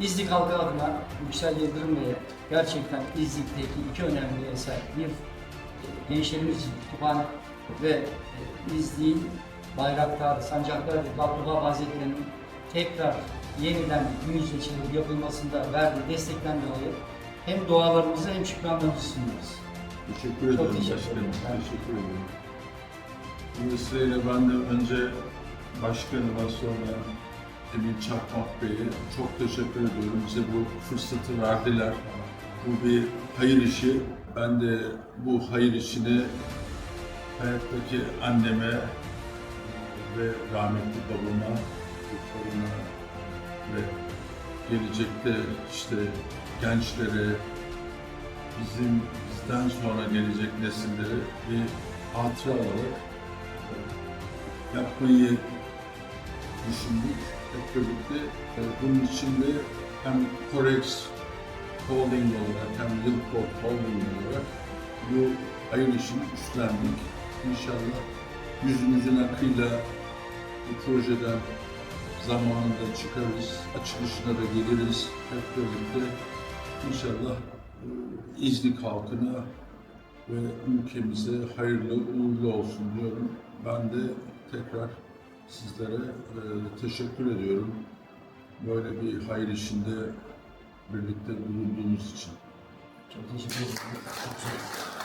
İznik halkı adına Yüksel Yıldırım Bey'e gerçekten İznik'teki iki önemli eser. Bir e, gençlerimiz için kütüphane ve e, İznik'in Bayraktar, Sancaktar ve Abdullah Hazretleri'nin tekrar yeniden gün yüzüne yapılmasında verdiği destekten dolayı hem dualarımızı hem şükranlarımızı sunuyoruz. Teşekkür Çok ederim teşekkür başkanım. ederim. Teşekkür ederim. Bu vesileyle ben de önce başkanıma sonra Emin Çakmak Bey'e çok teşekkür ediyorum. Bize bu fırsatı verdiler. Bu bir hayır işi. Ben de bu hayır işini hayattaki anneme ve rahmetli babama, torunuma ve gelecekte işte gençlere, bizim bizden sonra gelecek nesillere bir hatıra olarak yapmayı düşündük birlikte. E, Bunun için de hem Corex Holding olarak hem Lilport Holding olarak bu hayır işini üstlendik. İnşallah yüzümüzün akıyla bu projeden zamanında çıkarız, açılışına da geliriz hep birlikte. İnşallah e, İznik halkına ve ülkemize hayırlı uğurlu olsun diyorum. Ben de tekrar sizlere e, teşekkür ediyorum. Böyle bir hayır işinde birlikte bulunduğumuz için. Çok teşekkür ederim. Çok sağ olun.